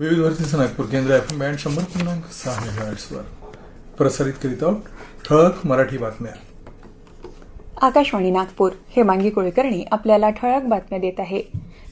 विविध वर्तीचं नागपूर केंद्र F band शंभर पूर्णांक सहा मेगाहर्ट्सवर प्रसारित करीत आहोत. ठळक मराठी बातम्या. आकाशवाणी नागपूर हेमांगी कुलकर्णी आपल्याला ठळक बातम्या देत आहे.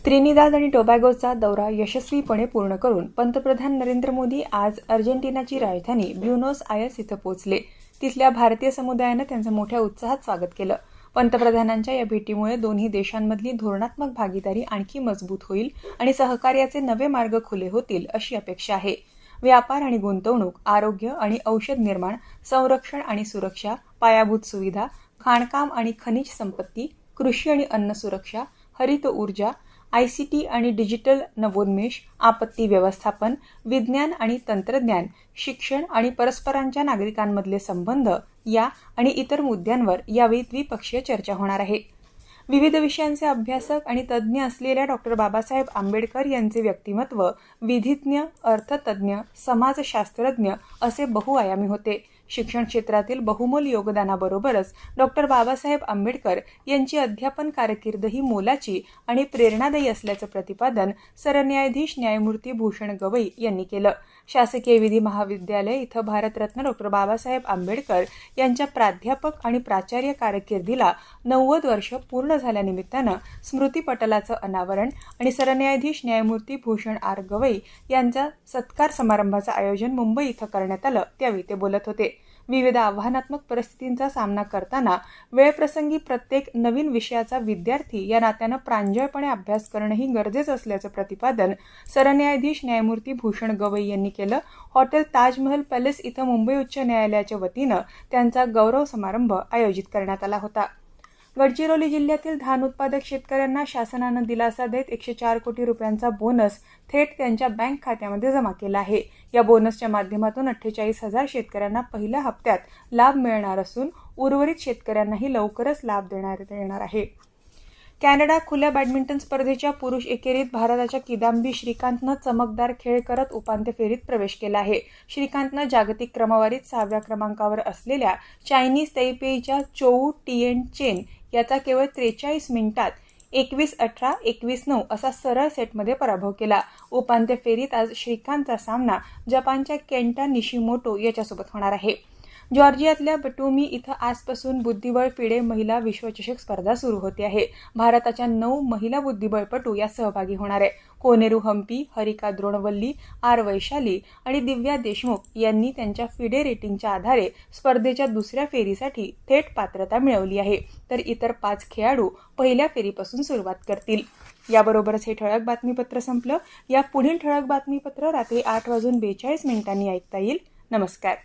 त्रिनिदाद आणि टोबॅगोचा दौरा यशस्वीपणे पूर्ण करून पंतप्रधान नरेंद्र मोदी आज अर्जेंटिनाची राजधानी ब्युनोस आयर्स इथं पोहोचले. तिथल्या भारतीय समुदायानं त्यांचं मोठ्या उत्साहात स्वागत केलं. पंतप्रधानांच्या या भेटीमुळे दोन्ही देशांमधली धोरणात्मक भागीदारी आणखी मजबूत होईल आणि सहकार्याचे नवे मार्ग खुले होतील अशी अपेक्षा आहे. व्यापार आणि गुंतवणूक आरोग्य आणि औषध निर्माण संरक्षण आणि सुरक्षा पायाभूत सुविधा खाणकाम आणि खनिज संपत्ती कृषी आणि अन्न सुरक्षा हरित ऊर्जा आय सी टी आणि डिजिटल नवोन्मेष आपत्ती व्यवस्थापन विज्ञान आणि तंत्रज्ञान शिक्षण आणि परस्परांच्या नागरिकांमधले संबंध या आणि इतर मुद्द्यांवर यावेळी द्विपक्षीय चर्चा होणार आहे. विविध विषयांचे अभ्यासक आणि तज्ज्ञ असलेल्या डॉक्टर बाबासाहेब आंबेडकर यांचे व्यक्तिमत्व विधिज्ञ अर्थतज्ज्ञ समाजशास्त्रज्ञ असे बहुआयामी होते. शिक्षण क्षेत्रातील बहुमोल योगदानाबरोबरच डॉक्टर बाबासाहेब आंबेडकर यांची अध्यापन कारकीर्दही मोलाची आणि प्रेरणादायी असल्याचं प्रतिपादन सरन्यायाधीश न्यायमूर्ती भूषण गवई यांनी केलं. शासकीय विधी महाविद्यालय इथं भारतरत्न डॉक्टर बाबासाहेब आंबेडकर यांच्या प्राध्यापक आणि प्राचार्य कारकिर्दीला नव्वद वर्ष पूर्ण झाल्यानिमित्तानं स्मृतीपटलाचं अनावरण आणि सरन्यायाधीश न्यायमूर्ती भूषण आर. गवई यांच्या सत्कार समारंभाचं आयोजन मुंबई इथं करण्यात आलं त्यावेळी ते बोलत होते. विविध आव्हानात्मक परिस्थितींचा सामना करताना वेळप्रसंगी प्रत्येक नवीन विषयाचा विद्यार्थी या नात्यानं प्रांजळपणे अभ्यास करणंही गरजेचं असल्याचं प्रतिपादन सरन्यायाधीश न्यायमूर्ती भूषण गवई यांनी केलं. हॉटेल ताजमहल पॅलेस इथं मुंबई उच्च न्यायालयाच्या वतीनं त्यांचा गौरव समारंभ आयोजित करण्यात आला होता. गडचिरोली जिल्ह्यातील धान उत्पादक शेतकऱ्यांना शासनानं दिलासा देत एकशे चार कोटी रुपयांचा बोनस थेट त्यांच्या बँक खात्यामध्ये जमा केला आहे. या बोनसच्या माध्यमातून अठ्ठेचाळीस हजार शेतकऱ्यांना पहिल्या हप्त्यात लाभ मिळणार असून उर्वरित शेतकऱ्यांनाही लवकरच लाभ देण्यात येणार आहे. कॅनडा खुल्या बॅडमिंटन स्पर्धेच्या पुरुष एकेरीत भारताच्या किदांबी श्रीकांतनं चमकदार खेळ करत उपांत्य फेरीत प्रवेश केला आहे. श्रीकांतनं जागतिक क्रमवारीत सहाव्या क्रमांकावर असलेल्या चायनीज तैपेईच्या चोऊ टिएन चेन याचा केवळ त्रेचाळीस मिनिटात एकवीस अठरा एकवीस नऊ असा सरळ सेटमध्ये पराभव केला. उपांत्य फेरीत आज श्रीकांतचा सामना जपानच्या केंटा निशिमोटो याच्यासोबत होणार आहे. जॉर्जियातल्या बटुमी इथं आजपासून बुद्धिबळ फिडे महिला विश्वचषक स्पर्धा सुरू होते आहे. भारताच्या नऊ महिला बुद्धिबळपटू या सहभागी होणार आहे. कोनेरू हम्पी हरिका द्रोणवल्ली आर वैशाली आणि दिव्या देशमुख यांनी त्यांच्या फिडे रेटिंगच्या आधारे स्पर्धेच्या दुसऱ्या फेरीसाठी थेट पात्रता मिळवली आहे. तर इतर पाच खेळाडू पहिल्या फेरीपासून सुरुवात करतील. याबरोबरच हे ठळक बातमीपत्र संपलं. या पुढील ठळक बातमीपत्र रात्री आठ वाजून बेचाळीस मिनिटांनी ऐकता येईल. नमस्कार.